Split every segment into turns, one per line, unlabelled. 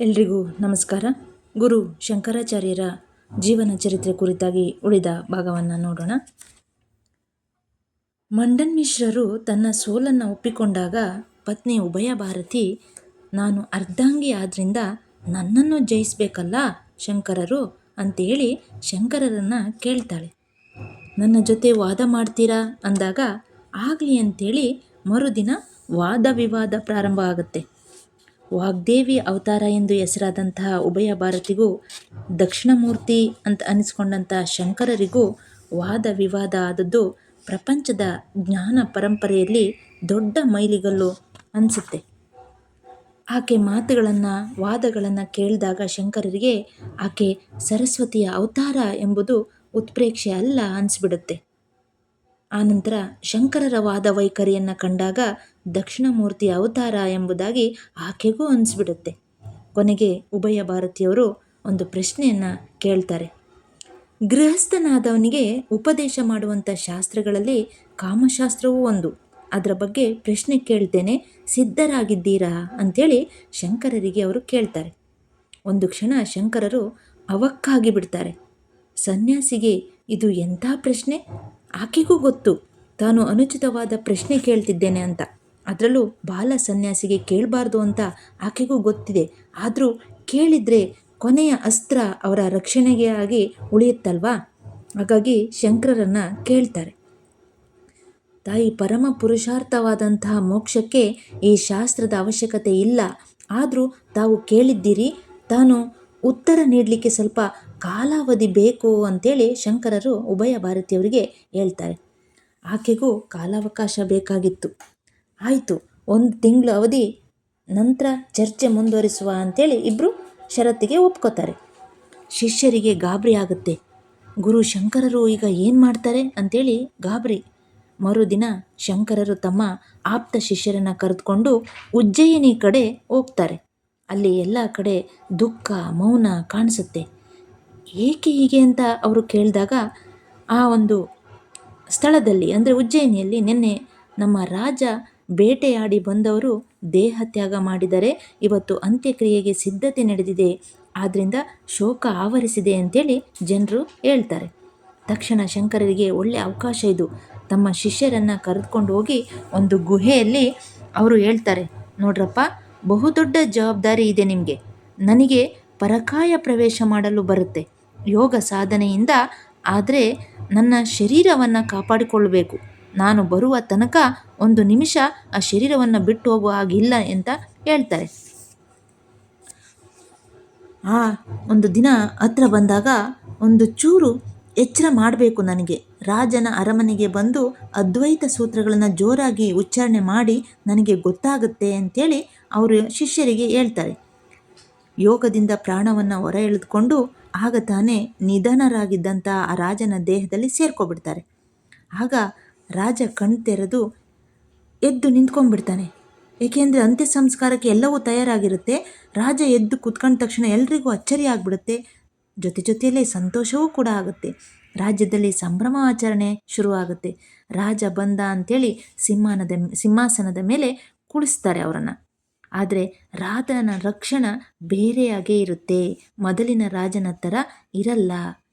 ಎಲ್ರಿಗೂ ನಮಸ್ಕಾರ. ಗುರು ಶಂಕರಾಚಾರ್ಯರ ಜೀವನ ಚರಿತ್ರೆ ಕುರಿತಾಗಿ ಉಳಿದ ಭಾಗವನ್ನು ನೋಡೋಣ. ಮಂಡನ್ ಮಿಶ್ರರು ತನ್ನ ಸೋಲನ್ನು ಒಪ್ಪಿಕೊಂಡಾಗ, ಪತ್ನಿ ಉಭಯ ಭಾರತಿ, ನಾನು ಅರ್ಧಾಂಗಿ ಆದ್ದರಿಂದ ನನ್ನನ್ನು ಜಯಿಸಬೇಕಲ್ಲ ಶಂಕರರು ಅಂತೇಳಿ ಶಂಕರರನ್ನು ಕೇಳ್ತಾಳೆ. ನನ್ನ ಜೊತೆ ವಾದ ಮಾಡ್ತೀರಾ? ಅಂದಾಗ, ಆಗಲಿ ಅಂತೇಳಿ ಮರುದಿನ ವಾದ ವಿವಾದ ಪ್ರಾರಂಭ ಆಗುತ್ತೆ. ವಾಗ್ದೇವಿ ಅವತಾರ ಎಂದು ಹೆಸರಾದಂತಹ ಉಭಯ ಭಾರತಿಗೂ ದಕ್ಷಿಣಮೂರ್ತಿ ಅಂತ ಅನಿಸಿಕೊಂಡಂತಹ ಶಂಕರರಿಗೂ ವಾದ ವಿವಾದ ಆದದ್ದು ಪ್ರಪಂಚದ ಜ್ಞಾನ ಪರಂಪರೆಯಲ್ಲಿ ದೊಡ್ಡ ಮೈಲಿಗಲ್ಲು ಅನಿಸುತ್ತೆ. ಆಕೆ ಮಾತುಗಳನ್ನು, ವಾದಗಳನ್ನು ಕೇಳಿದಾಗ ಶಂಕರರಿಗೆ ಆಕೆ ಸರಸ್ವತಿಯ ಅವತಾರ ಎಂಬುದು ಉತ್ಪ್ರೇಕ್ಷೆ ಅಲ್ಲ ಅನಿಸ್ಬಿಡುತ್ತೆ. ಆನಂತರ ಶಂಕರರ ವಾದ ವೈಖರಿಯನ್ನು ಕಂಡಾಗ ದಕ್ಷಿಣಮೂರ್ತಿ ಅವತಾರ ಎಂಬುದಾಗಿ ಆಕೆಗೂ ಅನಿಸ್ಬಿಡುತ್ತೆ. ಕೊನೆಗೆ ಉಭಯ ಭಾರತಿಯವರು ಒಂದು ಪ್ರಶ್ನೆಯನ್ನು ಕೇಳ್ತಾರೆ. ಗೃಹಸ್ಥನಾದವನಿಗೆ ಉಪದೇಶ ಮಾಡುವಂಥ ಶಾಸ್ತ್ರಗಳಲ್ಲಿ ಕಾಮಶಾಸ್ತ್ರವೂ ಒಂದು. ಅದರ ಬಗ್ಗೆ ಪ್ರಶ್ನೆ ಕೇಳ್ತೇನೆ, ಸಿದ್ಧರಾಗಿದ್ದೀರಾ ಅಂಥೇಳಿ ಶಂಕರರಿಗೆ ಅವರು ಕೇಳ್ತಾರೆ. ಒಂದು ಕ್ಷಣ ಶಂಕರರು ಅವಕ್ಕಾಗಿ ಬಿಡ್ತಾರೆ. ಸನ್ಯಾಸಿಗೆ ಇದು ಎಂಥ ಪ್ರಶ್ನೆ? ಆಕೆಗೂ ಗೊತ್ತು, ತಾನು ಅನುಚಿತವಾದ ಪ್ರಶ್ನೆ ಕೇಳ್ತಿದ್ದೇನೆ ಅಂತ. ಅದರಲ್ಲೂ ಬಾಲ ಸನ್ಯಾಸಿಗೆ ಕೇಳಬಾರ್ದು ಅಂತ ಆಕೆಗೂ ಗೊತ್ತಿದೆ. ಆದರೂ ಕೇಳಿದರೆ ಕೊನೆಯ ಅಸ್ತ್ರ ಅವರ ರಕ್ಷಣೆಗೆ ಆಗಿ ಉಳಿಯುತ್ತಲ್ವಾ? ಹಾಗಾಗಿ ಶಂಕರರನ್ನು ಕೇಳ್ತಾರೆ. ತಾಯಿ ಪರಮ ಪುರುಷಾರ್ಥವಾದಂತಹ ಮೋಕ್ಷಕ್ಕೆ ಈ ಶಾಸ್ತ್ರದ ಅವಶ್ಯಕತೆ ಇಲ್ಲ. ಆದರೂ ತಾವು ಕೇಳಿದ್ದೀರಿ, ತಾನು ಉತ್ತರ ನೀಡಲಿಕ್ಕೆ ಸ್ವಲ್ಪ ಕಾಲಾವಧಿ ಬೇಕು ಅಂತೇಳಿ ಶಂಕರರು ಉಭಯ ಭಾರತೀಯವರಿಗೆ ಹೇಳ್ತಾರೆ. ಆಕೆಗೂ ಕಾಲಾವಕಾಶ ಬೇಕಾಗಿತ್ತು. ಆಯಿತು, ಒಂದು ತಿಂಗಳು ಅವಧಿ, ನಂತರ ಚರ್ಚೆ ಮುಂದುವರಿಸುವ ಅಂತೇಳಿ ಇಬ್ಬರು ಷರತ್ತಿಗೆ ಒಪ್ಕೋತಾರೆ. ಶಿಷ್ಯರಿಗೆ ಗಾಬರಿ ಆಗುತ್ತೆ. ಗುರು ಶಂಕರರು ಈಗ ಏನು ಮಾಡ್ತಾರೆ ಅಂತೇಳಿ ಗಾಬರಿ. ಮರುದಿನ ಶಂಕರರು ತಮ್ಮ ಆಪ್ತ ಶಿಷ್ಯರನ್ನು ಕರೆದುಕೊಂಡು ಉಜ್ಜಯಿನಿ ಕಡೆ ಹೋಗ್ತಾರೆ. ಅಲ್ಲಿ ಎಲ್ಲ ಕಡೆ ದುಃಖ, ಮೌನ ಕಾಣಿಸುತ್ತೆ. ಏಕೆ ಹೀಗೆ ಅಂತ ಅವರು ಕೇಳಿದಾಗ ಆ ಒಂದು ಸ್ಥಳದಲ್ಲಿ, ಅಂದರೆ ಉಜ್ಜಯಿನಿಯಲ್ಲಿ ನಿನ್ನೆ ನಮ್ಮ ರಾಜ ಬೇಟೆಯಾಡಿ ಬಂದವರು ದೇಹ ತ್ಯಾಗ ಮಾಡಿದರೆ ಇವತ್ತು ಅಂತ್ಯಕ್ರಿಯೆಗೆ ಸಿದ್ಧತೆ ನಡೆದಿದೆ ಆದ್ದರಿಂದ ಶೋಕ ಆವರಿಸಿದೆ ಅಂತೇಳಿ ಜನರು ಹೇಳ್ತಾರೆ. ತಕ್ಷಣ ಶಂಕರರಿಗೆ ಒಳ್ಳೆ ಅವಕಾಶ ಇದು. ತಮ್ಮ ಶಿಷ್ಯರನ್ನು ಕರೆದುಕೊಂಡು ಹೋಗಿ ಒಂದು ಗುಹೆಯಲ್ಲಿ ಅವರು ಹೇಳ್ತಾರೆ, ನೋಡ್ರಪ್ಪ ಬಹುದೊಡ್ಡ ಜವಾಬ್ದಾರಿ ಇದೆ ನಿಮಗೆ. ನನಗೆ ಪರಕಾಯ ಪ್ರವೇಶ ಮಾಡಲು ಬರುತ್ತೆ. ಯೋಗ ಸಾಧನೆಯಿಂದ ಆದರೆ ನನ್ನ ಶರೀರವನ್ನು ಕಾಪಾಡಿಕೊಳ್ಳಬೇಕು ನಾನು ಬರುವ ತನಕ ಒಂದು ನಿಮಿಷ ಆ ಶರೀರವನ್ನು ಬಿಟ್ಟು ಹೋಗುವ ಹಾಗಿಲ್ಲ ಅಂತ ಹೇಳ್ತಾರೆ. ಆ ಒಂದು ದಿನ ಹತ್ರ ಬಂದಾಗ ಒಂದು ಚೂರು ಎಚ್ಚರ ಮಾಡಬೇಕು ನನಗೆ. ರಾಜನ ಅರಮನೆಗೆ ಬಂದು ಅದ್ವೈತ ಸೂತ್ರಗಳನ್ನು ಜೋರಾಗಿ ಉಚ್ಚಾರಣೆ ಮಾಡಿ ನನಗೆ ಗೊತ್ತಾಗುತ್ತೆ ಅಂತೇಳಿ ಅವರು ಶಿಷ್ಯರಿಗೆ ಹೇಳ್ತಾರೆ. ಯೋಗದಿಂದ ಪ್ರಾಣವನ್ನು ಹೊರ ಎಳೆದುಕೊಂಡು ಆಗ ತಾನೇ ನಿಧನರಾಗಿದ್ದಂಥ ಆ ರಾಜನ ದೇಹದಲ್ಲಿ ಸೇರ್ಕೊಬಿಡ್ತಾರೆ. ಆಗ ರಾಜ ಕಣ್ ತೆರೆದು ಎದ್ದು ನಿಂತ್ಕೊಂಡ್ಬಿಡ್ತಾನೆ. ಏಕೆಂದರೆ ಅಂತ್ಯ ಸಂಸ್ಕಾರಕ್ಕೆ ಎಲ್ಲವೂ ತಯಾರಾಗಿರುತ್ತೆ. ರಾಜ ಎದ್ದು ಕುತ್ಕೊಂಡ ತಕ್ಷಣ ಎಲ್ರಿಗೂ ಅಚ್ಚರಿ ಆಗಿಬಿಡುತ್ತೆ. ಜೊತೆ ಜೊತೆಯಲ್ಲೇ ಸಂತೋಷವೂ ಕೂಡ ಆಗುತ್ತೆ. ರಾಜ್ಯದಲ್ಲಿ ಸಂಭ್ರಮ ಆಚರಣೆ ಶುರುವಾಗುತ್ತೆ. ರಾಜ ಬಂದ ಅಂಥೇಳಿ ಸಿಂಹಾನದ, ಸಿಂಹಾಸನದ ಮೇಲೆ ಕುಳಿಸ್ತಾರೆ ಅವರನ್ನು. ಆದರೆ ರಾಜನ ರಕ್ಷಣ ಬೇರೆಯಾಗೇ ಇರುತ್ತೆ. ಮೊದಲಿನ ರಾಜನ ಥರ ಇರಲ್ಲ.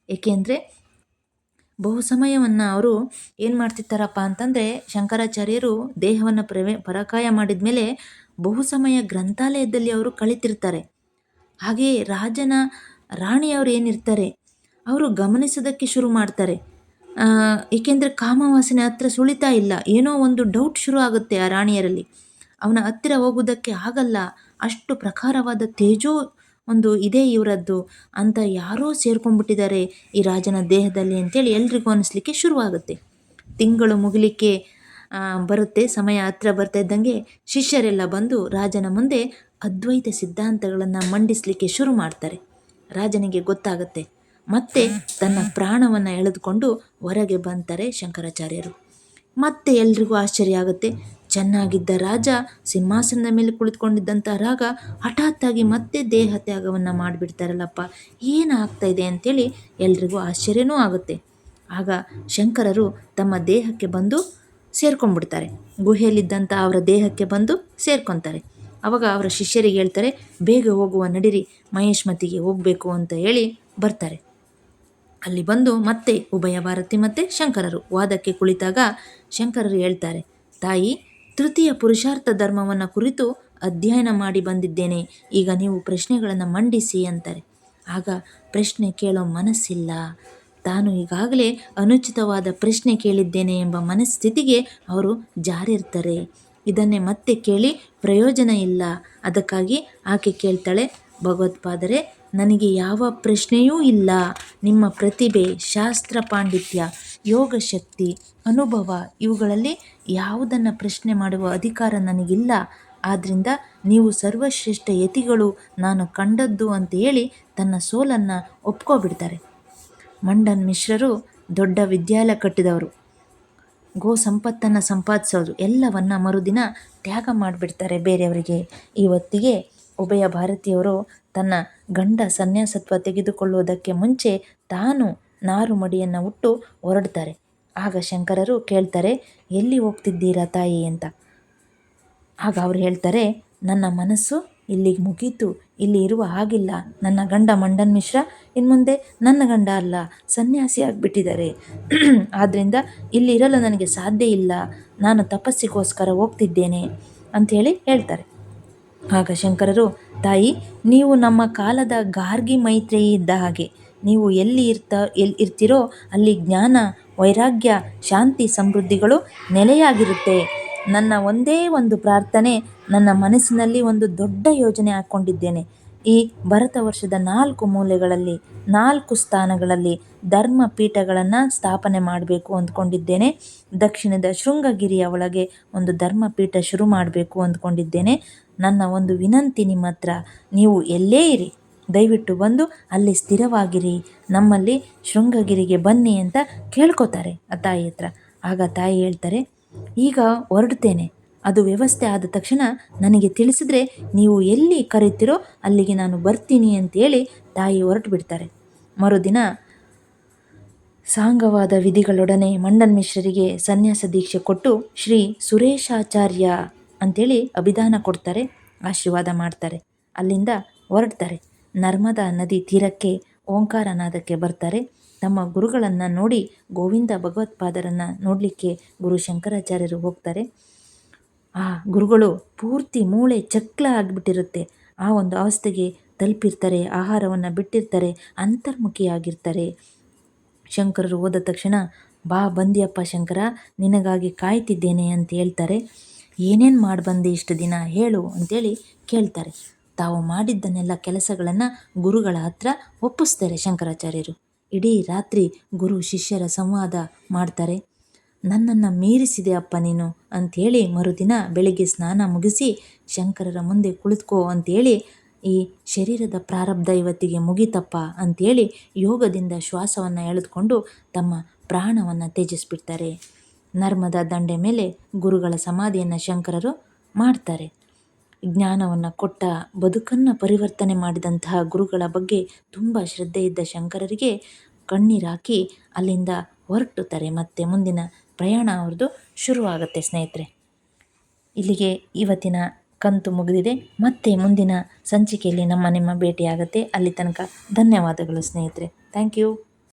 ಏಕೆಂದರೆ ಬಹು ಸಮಯವನ್ನು ಅವರು ಏನು ಮಾಡ್ತಿರ್ತಾರಪ್ಪ ಅಂತಂದರೆ ಶಂಕರಾಚಾರ್ಯರು ದೇಹವನ್ನು ಪ್ರವೇ, ಪರಕಾಯ ಮಾಡಿದ ಮೇಲೆ ಬಹು ಸಮಯ ಗ್ರಂಥಾಲಯದಲ್ಲಿ ಅವರು ಕಳಿತಿರ್ತಾರೆ. ಹಾಗೆಯೇ ರಾಜನ ರಾಣಿಯವರು ಏನಿರ್ತಾರೆ, ಅವರು ಗಮನಿಸೋದಕ್ಕೆ ಶುರು ಮಾಡ್ತಾರೆ. ಏಕೆಂದರೆ ಕಾಮವಾಸನೆ ಹತ್ರ ಸುಳಿತಾ ಇಲ್ಲ. ಏನೋ ಒಂದು ಡೌಟ್ ಶುರು ಆಗುತ್ತೆ ಆ ರಾಣಿಯರಲ್ಲಿ. ಅವನ ಹತ್ತಿರ ಹೋಗುವುದಕ್ಕೆ ಆಗಲ್ಲ. ಅಷ್ಟು ಪ್ರಖರವಾದ ತೇಜೋ ಒಂದು ಇದೆ ಇವರದ್ದು. ಅಂತ ಯಾರೋ ಸೇರ್ಕೊಂಡ್ಬಿಟ್ಟಿದ್ದಾರೆ ಈ ರಾಜನ ದೇಹದಲ್ಲಿ ಅಂತೇಳಿ ಎಲ್ರಿಗೂ ಅನಿಸ್ಲಿಕ್ಕೆ ಶುರುವಾಗುತ್ತೆ. ತಿಂಗಳು ಮುಗಿಲಿಕ್ಕೆ ಬರುತ್ತೆ, ಸಮಯ ಹತ್ತಿರ ಬರ್ತಾ ಇದ್ದಂಗೆ ಶಿಷ್ಯರೆಲ್ಲ ಬಂದು ರಾಜನ ಮುಂದೆ ಅದ್ವೈತ ಸಿದ್ಧಾಂತಗಳನ್ನು ಮಂಡಿಸಲಿಕ್ಕೆ ಶುರು ಮಾಡ್ತಾರೆ. ರಾಜನಿಗೆ ಗೊತ್ತಾಗುತ್ತೆ. ಮತ್ತೆ ತನ್ನ ಪ್ರಾಣವನ್ನು ಎಳೆದುಕೊಂಡು ಹೊರಗೆ ಬಂತಾರೆ ಶಂಕರಾಚಾರ್ಯರು. ಮತ್ತೆ ಎಲ್ರಿಗೂ ಆಶ್ಚರ್ಯ ಆಗುತ್ತೆ. ಚೆನ್ನಾಗಿದ್ದ ರಾಜ ಸಿಂಹಾಸನದ ಮೇಲೆ ಕುಳಿತುಕೊಂಡಿದ್ದಂಥ ರಾಗ ಹಠಾತ್ತಾಗಿ ಮತ್ತೆ ದೇಹ ತ್ಯಾಗವನ್ನು ಮಾಡಿಬಿಡ್ತಾರಲ್ಲಪ್ಪ ಏನಾಗ್ತಾ ಇದೆ ಅಂಥೇಳಿ ಎಲ್ರಿಗೂ ಆಶ್ಚರ್ಯನೂ ಆಗುತ್ತೆ. ಆಗ ಶಂಕರರು ತಮ್ಮ ದೇಹಕ್ಕೆ ಬಂದು ಸೇರ್ಕೊಂಡ್ಬಿಡ್ತಾರೆ. ಗುಹೆಯಲ್ಲಿದ್ದಂಥ ಅವರ ದೇಹಕ್ಕೆ ಬಂದು ಸೇರ್ಕೊತಾರೆ. ಅವಾಗ ಅವರ ಶಿಷ್ಯರಿಗೆ ಹೇಳ್ತಾರೆ, ಬೇಗ ಹೋಗುವ ನಡಿರಿ ಮಹೇಶ್ಮತಿಗೆ ಹೋಗಬೇಕು ಅಂತ ಹೇಳಿ ಬರ್ತಾರೆ. ಅಲ್ಲಿ ಬಂದು ಮತ್ತೆ ಉಭಯ ಭಾರತಿ ಮತ್ತು ಶಂಕರರು ವಾದಕ್ಕೆ ಕುಳಿತಾಗ ಶಂಕರರು ಹೇಳ್ತಾರೆ, ತಾಯಿ ತೃತೀಯ ಪುರುಷಾರ್ಥ ಧರ್ಮವನ್ನು ಕುರಿತು ಅಧ್ಯಯನ ಮಾಡಿ ಬಂದಿದ್ದೇನೆ. ಈಗ ನೀವು ಪ್ರಶ್ನೆಗಳನ್ನು ಮಂಡಿಸಿ ಅಂತಾರೆ. ಆಗ ಪ್ರಶ್ನೆ ಕೇಳೋ ಮನಸ್ಸಿಲ್ಲ. ತಾನು ಈಗಾಗಲೇ ಅನುಚಿತವಾದ ಪ್ರಶ್ನೆ ಕೇಳಿದ್ದೇನೆ ಎಂಬ ಮನಸ್ಥಿತಿಗೆ ಅವರು ಜಾರಿರ್ತಾರೆ. ಇದನ್ನೇ ಮತ್ತೆ ಕೇಳಿ ಪ್ರಯೋಜನ ಇಲ್ಲ. ಅದಕ್ಕಾಗಿ ಆಕೆ ಕೇಳ್ತಾಳೆ ಭಗವತ್ಪಾದರೆ ನನಗೆ ಯಾವ ಪ್ರಶ್ನೆಯೂ ಇಲ್ಲ. ನಿಮ್ಮ ಪ್ರತಿಭೆ, ಶಾಸ್ತ್ರ, ಪಾಂಡಿತ್ಯ, ಯೋಗಶಕ್ತಿ, ಅನುಭವ ಇವುಗಳಲ್ಲಿ ಯಾವುದನ್ನು ಪ್ರಶ್ನೆ ಮಾಡುವ ಅಧಿಕಾರ ನನಗಿಲ್ಲ. ಆದ್ದರಿಂದ ನೀವು ಸರ್ವಶ್ರೇಷ್ಠ ಯತಿಗಳು, ನಾನು ಕಂಡದ್ದು ಅಂತ ಹೇಳಿ ತನ್ನ ಸೋಲನ್ನು ಒಪ್ಕೊಬಿಡ್ತಾರೆ. ಮಂಡನ್ ಮಿಶ್ರರು ದೊಡ್ಡ ವಿದ್ಯಾಲಯ ಕಟ್ಟಿದವರು. ಗೋ ಸಂಪತ್ತನ್ನು ಸಂಪಾದಿಸೋದು ಎಲ್ಲವನ್ನು ಮರುದಿನ ತ್ಯಾಗ ಮಾಡಿಬಿಡ್ತಾರೆ ಬೇರೆಯವರಿಗೆ. ಈ ಹೊತ್ತಿಗೆ ಉಭಯ ಭಾರತೀಯವರು ತನ್ನ ಗಂಡ ಸನ್ಯಾಸತ್ವ ತೆಗೆದುಕೊಳ್ಳುವುದಕ್ಕೆ ಮುಂಚೆ ತಾನು ನಾರು ಮಡಿಯನ್ನು ಉಟ್ಟು ಹೊರಡ್ತಾರೆ. ಆಗ ಶಂಕರರು ಕೇಳ್ತಾರೆ, ಎಲ್ಲಿ ಹೋಗ್ತಿದ್ದೀರಾ ತಾಯಿ? ಅಂತ. ಆಗ ಅವ್ರು ಹೇಳ್ತಾರೆ, ನನ್ನ ಮನಸ್ಸು ಇಲ್ಲಿಗೆ ಮುಗೀತು. ಇಲ್ಲಿ ಇರುವ ಹಾಗಿಲ್ಲ. ನನ್ನ ಗಂಡ ಮಂಡನ್ ಮಿಶ್ರ ಇನ್ನು ಮುಂದೆ ನನ್ನ ಗಂಡ ಅಲ್ಲ, ಸನ್ಯಾಸಿ ಆಗಿಬಿಟ್ಟಿದ್ದಾರೆ. ಆದ್ದರಿಂದ ಇಲ್ಲಿರಲು ನನಗೆ ಸಾಧ್ಯ ಇಲ್ಲ. ನಾನು ತಪಸ್ಸಿಗೋಸ್ಕರ ಹೋಗ್ತಿದ್ದೇನೆ ಅಂಥೇಳಿ ಹೇಳ್ತಾರೆ. ಆಗ ಶಂಕರರು, ತಾಯಿ, ನೀವು ನಮ್ಮ ಕಾಲದ ಗಾರ್ಗಿ ಮೈತ್ರೇಯಿ ಇದ್ದ ಹಾಗೆ, ನೀವು ಎಲ್ಲಿ ಇರ್ತ ಎಲ್ಲಿ ಇರ್ತೀರೋ ಅಲ್ಲಿ ಜ್ಞಾನ, ವೈರಾಗ್ಯ, ಶಾಂತಿ ಸಮೃದ್ಧಿಗಳು ನೆಲೆಯಾಗಿರುತ್ತೆ. ನನ್ನ ಒಂದೇ ಒಂದು ಪ್ರಾರ್ಥನೆ, ನನ್ನ ಮನಸ್ಸಿನಲ್ಲಿ ಒಂದು ದೊಡ್ಡ ಯೋಜನೆ ಹಾಕ್ಕೊಂಡಿದ್ದೇನೆ. ಈ ಭರತ ವರ್ಷದ ನಾಲ್ಕು ಮೂಲೆಗಳಲ್ಲಿ, ನಾಲ್ಕು ಸ್ಥಾನಗಳಲ್ಲಿ ಧರ್ಮ ಪೀಠಗಳನ್ನು ಸ್ಥಾಪನೆ ಮಾಡಬೇಕು ಅಂದ್ಕೊಂಡಿದ್ದೇನೆ. ದಕ್ಷಿಣದ ಶೃಂಗಗಿರಿಯ ಒಳಗೆ ಒಂದು ಧರ್ಮಪೀಠ ಶುರು ಮಾಡಬೇಕು ಅಂದ್ಕೊಂಡಿದ್ದೇನೆ. ನನ್ನ ಒಂದು ವಿನಂತಿ ನಿಮ್ಮ ಹತ್ರ. ನೀವು ಎಲ್ಲೇ ಇರಿ. ದಯವಿಟ್ಟು ಬಂದು ಅಲ್ಲಿ ಸ್ಥಿರವಾಗಿರಿ. ನಮ್ಮಲ್ಲಿ ಶೃಂಗಗಿರಿಗೆ ಬನ್ನಿ ಅಂತ ಕೇಳ್ಕೊತಾರೆ ಆ ತಾಯಿ ಹತ್ರ. ಆಗ ತಾಯಿ ಹೇಳ್ತಾರೆ, ಈಗ ಹೊರಡ್ತೇನೆ. ಅದು ವ್ಯವಸ್ಥೆ ಆದ ತಕ್ಷಣ ನನಗೆ ತಿಳಿಸಿದ್ರೆ ನೀವು ಎಲ್ಲಿ ಕರೀತಿರೋ ಅಲ್ಲಿಗೆ ನಾನು ಬರ್ತೀನಿ ಅಂತೇಳಿ ತಾಯಿ ಹೊರಟು ಬಿಡ್ತಾರೆ ಮರುದಿನ ಸಾಂಗವಾದ ವಿಧಿಗಳೊಡನೆ ಮಂಡನ್ ಮಿಶ್ರರಿಗೆ ಸನ್ಯಾಸ ದೀಕ್ಷೆ ಕೊಟ್ಟು ಶ್ರೀ ಸುರೇಶಾಚಾರ್ಯ ಅಂತೇಳಿ ಅಭಿದಾನ ಕೊಡ್ತಾರೆ, ಆಶೀರ್ವಾದ ಮಾಡ್ತಾರೆ, ಅಲ್ಲಿಂದ ಹೊರಡ್ತಾರೆ. ನರ್ಮದಾ ನದಿ ತೀರಕ್ಕೆ ಓಂಕಾರನಾದಕ್ಕೆ ಬರ್ತಾರೆ. ತಮ್ಮ ಗುರುಗಳನ್ನು ನೋಡಿ ಗೋವಿಂದ ಭಗವತ್ಪಾದರನ್ನು ನೋಡಲಿಕ್ಕೆ ಗುರು ಶಂಕರಾಚಾರ್ಯರು ಹೋಗ್ತಾರೆ. ಆ ಗುರುಗಳು ಪೂರ್ತಿ ಮೂಳೆ ಚಕ್ಲ ಆಗಿಬಿಟ್ಟಿರುತ್ತೆ. ಆ ಒಂದು ಅವಸ್ಥೆಗೆ ತಲುಪಿರ್ತಾರೆ, ಆಹಾರವನ್ನು ಬಿಟ್ಟಿರ್ತಾರೆ, ಅಂತರ್ಮುಖಿಯಾಗಿರ್ತಾರೆ. ಶಂಕರರು ಹೋದ ತಕ್ಷಣ, ಬಾ ಬಂದಿಯಪ್ಪ ಶಂಕರ, ನಿನಗಾಗಿ ಕಾಯ್ತಿದ್ದೇನೆ ಅಂತ ಹೇಳ್ತಾರೆ. ಏನೇನು ಮಾಡಿ ಬಂದೆ ಇಷ್ಟು ದಿನ ಹೇಳು ಅಂತೇಳಿ ಕೇಳ್ತಾರೆ. ತಾವು ಮಾಡಿದ್ದನ್ನೆಲ್ಲ ಕೆಲಸಗಳನ್ನು ಗುರುಗಳ ಹತ್ರ ಒಪ್ಪಿಸ್ತಾರೆ ಶಂಕರಾಚಾರ್ಯರು. ಇಡೀ ರಾತ್ರಿ ಗುರು ಶಿಷ್ಯರ ಸಂವಾದ ಮಾಡ್ತಾರೆ. ನನ್ನನ್ನು ಮೀರಿಸಿದೆ ಅಪ್ಪ ನೀನು ಅಂಥೇಳಿ ಮರುದಿನ ಬೆಳಿಗ್ಗೆ ಸ್ನಾನ ಮುಗಿಸಿ ಶಂಕರರ ಮುಂದೆ ಕುಳಿತುಕೋ ಅಂತೇಳಿ ಈ ಶರೀರದ ಪ್ರಾರಬ್ಧ ಇವತ್ತಿಗೆ ಮುಗಿತಪ್ಪ ಅಂತೇಳಿ ಯೋಗದಿಂದ ಶ್ವಾಸವನ್ನು ಎಳೆದುಕೊಂಡು ತಮ್ಮ ಪ್ರಾಣವನ್ನು ತ್ಯಜಿಸ್ಬಿಡ್ತಾರೆ. ನರ್ಮದ ದಂಡೆ ಮೇಲೆ ಗುರುಗಳ ಸಮಾಧಿಯನ್ನು ಶಂಕರರು ಮಾಡ್ತಾರೆ. ಜ್ಞಾನವನ್ನು ಕೊಟ್ಟ ಬದುಕನ್ನು ಪರಿವರ್ತನೆ ಮಾಡಿದಂತಹ ಗುರುಗಳ ಬಗ್ಗೆ ತುಂಬ ಶ್ರದ್ಧೆ ಇದ್ದ ಶಂಕರರಿಗೆ ಕಣ್ಣೀರಾಕಿ ಅಲ್ಲಿಂದ ಹೊರಟುತ್ತಾರೆ ಮತ್ತೆ ಮುಂದಿನ ಪ್ರಯಾಣ ಅವ್ರದ್ದು ಶುರುವಾಗುತ್ತೆ ಸ್ನೇಹಿತರೆ. ಇಲ್ಲಿಗೆ ಇವತ್ತಿನ ಕಂತು ಮುಗಿದಿದೆ. ಮತ್ತೆ ಮುಂದಿನ ಸಂಚಿಕೆಯಲ್ಲಿ ನಮ್ಮ ನಿಮ್ಮ ಭೇಟಿಯಾಗುತ್ತೆ. ಅಲ್ಲಿ ತನಕ ಧನ್ಯವಾದಗಳು ಸ್ನೇಹಿತರೆ. Thank you